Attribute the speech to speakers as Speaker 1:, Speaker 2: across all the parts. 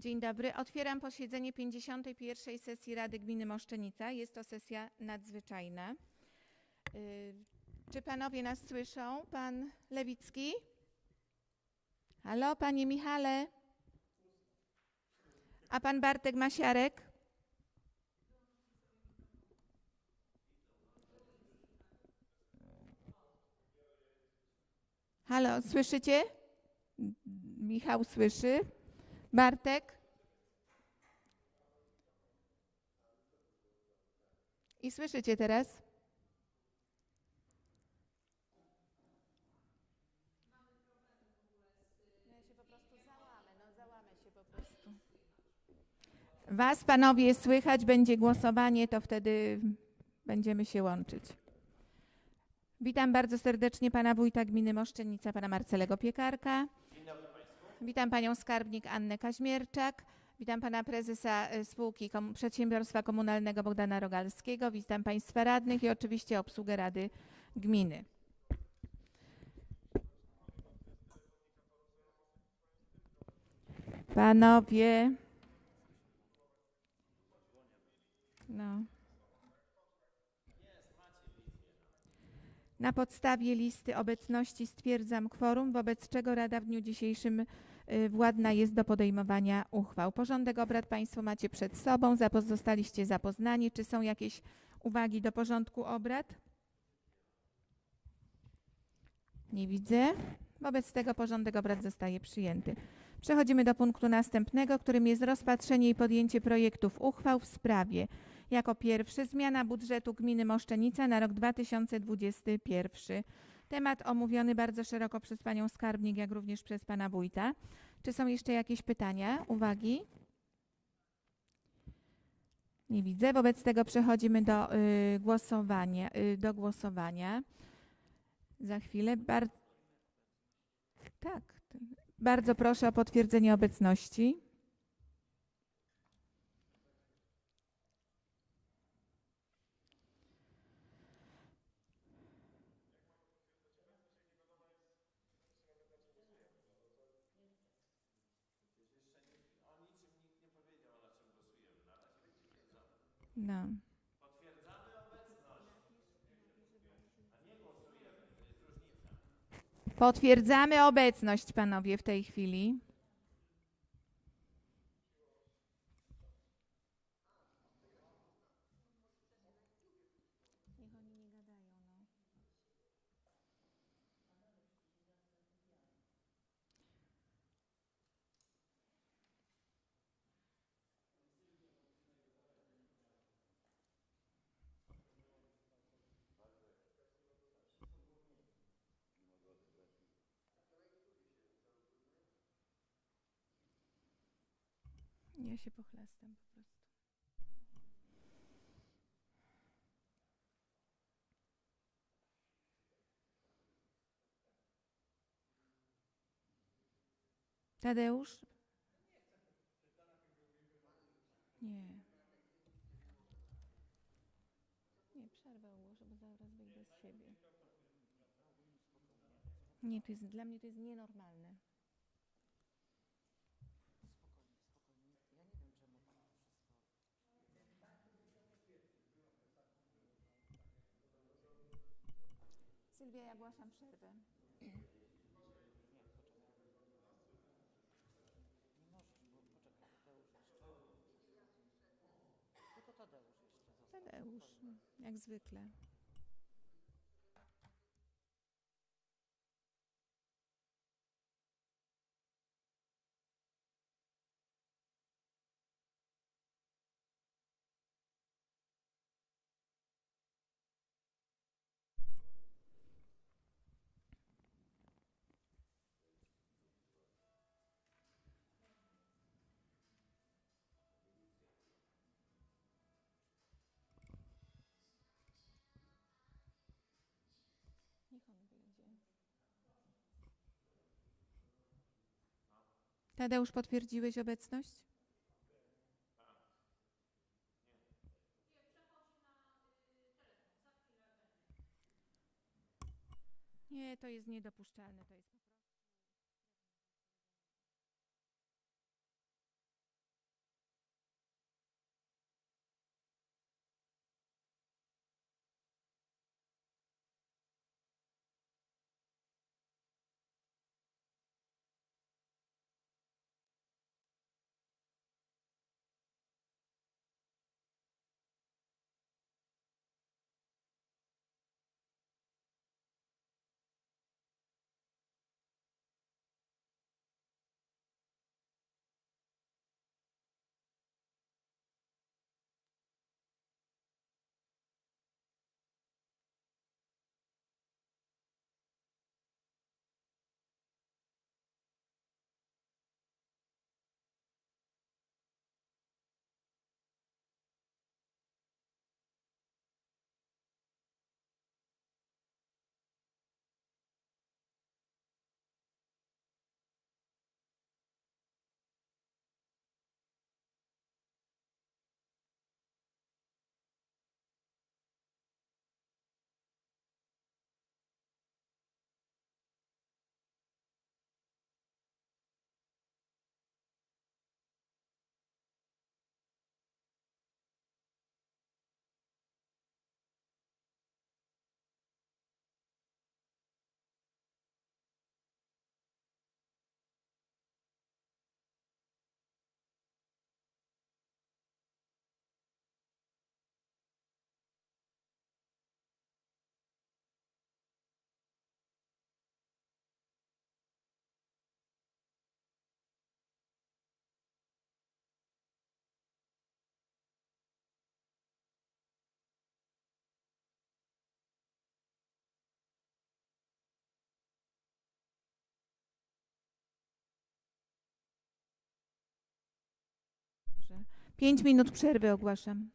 Speaker 1: Dzień dobry. Otwieram posiedzenie 51. sesji Rady Gminy Moszczenica. Jest to sesja nadzwyczajna. Y, Czy panowie nas słyszą? Pan Lewicki? Halo, panie Michale? A pan Bartek Masiarek? Halo, słyszycie? Michał słyszy. Bartek? I słyszycie teraz? Was, panowie, słychać, będzie głosowanie, to wtedy będziemy się łączyć. Witam bardzo serdecznie pana wójta gminy Moszczenica, pana Marcelego Piekarka. Witam panią skarbnik Annę Kaźmierczak. Witam pana prezesa e, spółki kom- przedsiębiorstwa komunalnego Bogdana Rogalskiego. Witam państwa radnych i oczywiście obsługę Rady Gminy. Panowie. No. Na podstawie listy obecności stwierdzam kworum, wobec czego Rada w dniu dzisiejszym władna jest do podejmowania uchwał. Porządek obrad Państwo macie przed sobą, zostaliście zapoznani. Czy są jakieś uwagi do porządku obrad? Nie widzę. Wobec tego porządek obrad zostaje przyjęty. Przechodzimy do punktu następnego, którym jest rozpatrzenie i podjęcie projektów uchwał w sprawie jako pierwszy zmiana budżetu gminy Moszczenica na rok 2021. Temat omówiony bardzo szeroko przez panią skarbnik, jak również przez pana wójta. Czy są jeszcze jakieś pytania, uwagi? Nie widzę. Wobec tego przechodzimy do y, głosowania. Y, do głosowania. Za chwilę. Bar... Tak. Bardzo proszę o potwierdzenie obecności. No. Potwierdzamy obecność, panowie, w tej chwili. Ja się pochlastam po prostu. Tadeusz? Nie. Nie, przerwę ułożę, bo zaraz wyjdę z siebie. Nie, to jest, dla mnie to jest nienormalne. Sylwia, ja ogłaszam przerwę.
Speaker 2: Tadeusz,
Speaker 1: jak zwykle. Tadeusz, potwierdziłeś obecność? Nie, to jest niedopuszczalne. To jest Pięć minut przerwy ogłaszam.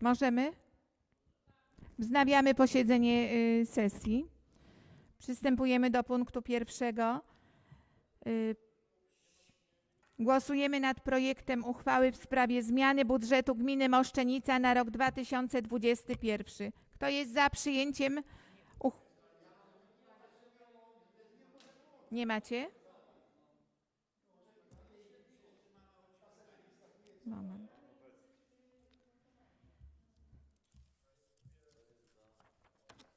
Speaker 1: Możemy? Wznawiamy posiedzenie y, sesji. Przystępujemy do punktu pierwszego. Y, Głosujemy nad projektem uchwały w sprawie zmiany budżetu gminy Moszczenica na rok 2021. Kto jest za przyjęciem. Nie macie? Moment.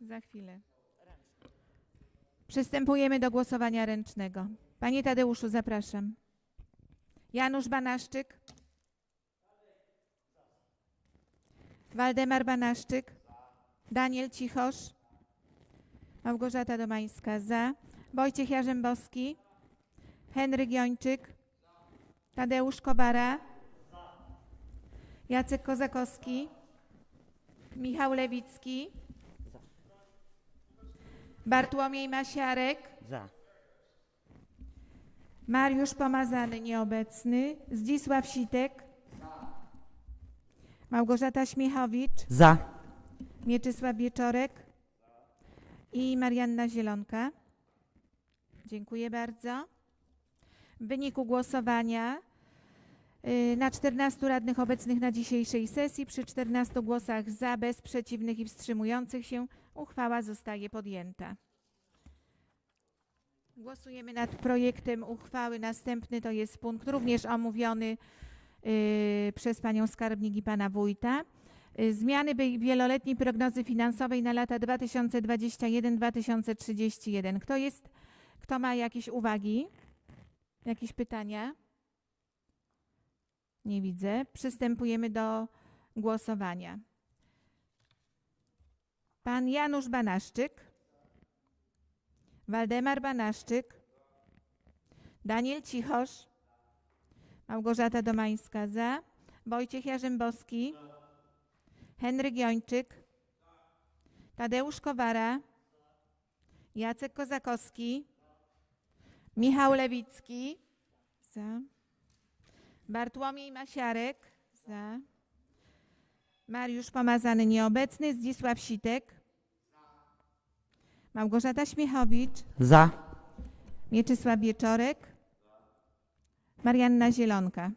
Speaker 1: Za chwilę. Przystępujemy do głosowania ręcznego. Panie Tadeuszu, zapraszam. Janusz Banaszczyk. Waldemar Banaszczyk. Daniel Cichosz. Małgorzata Domańska za. Wojciech Jarzębowski. Henryk Jończyk. Tadeusz Kowara. Jacek Kozakowski. Michał Lewicki. Bartłomiej Masiarek.
Speaker 2: Za.
Speaker 1: Mariusz Pomazany nieobecny. Zdzisław Sitek. Małgorzata Śmiechowicz.
Speaker 2: Za.
Speaker 1: Mieczysław Wieczorek. I Marianna Zielonka. Dziękuję bardzo. W wyniku głosowania y, na 14 radnych obecnych na dzisiejszej sesji przy 14 głosach za, bez przeciwnych i wstrzymujących się uchwała zostaje podjęta. Głosujemy nad projektem uchwały. Następny to jest punkt również omówiony y, przez panią skarbnik i pana wójta. Y, Zmiany wieloletniej prognozy finansowej na lata 2021-2031. Kto jest, kto ma jakieś uwagi? Jakieś pytania? Nie widzę. Przystępujemy do głosowania. Pan Janusz Banaszczyk. Waldemar Banaszczyk. Daniel Cichosz. Małgorzata Domańska za. Wojciech Jarzębowski. Henryk Jończyk. Tadeusz Kowara. Jacek Kozakowski. Michał Lewicki. Za. Bartłomiej Masiarek. Za. Mariusz Pomazany nieobecny. Zdzisław Sitek. Małgorzata Śmiechowicz.
Speaker 2: Za.
Speaker 1: Mieczysław Wieczorek. Marianna Zielonka.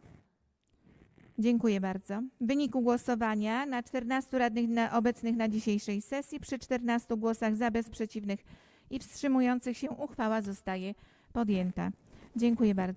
Speaker 1: Dziękuję bardzo. W wyniku głosowania na 14 radnych na, obecnych na dzisiejszej sesji przy 14 głosach za, bez przeciwnych i wstrzymujących się uchwała zostaje podjęta. Dziękuję bardzo.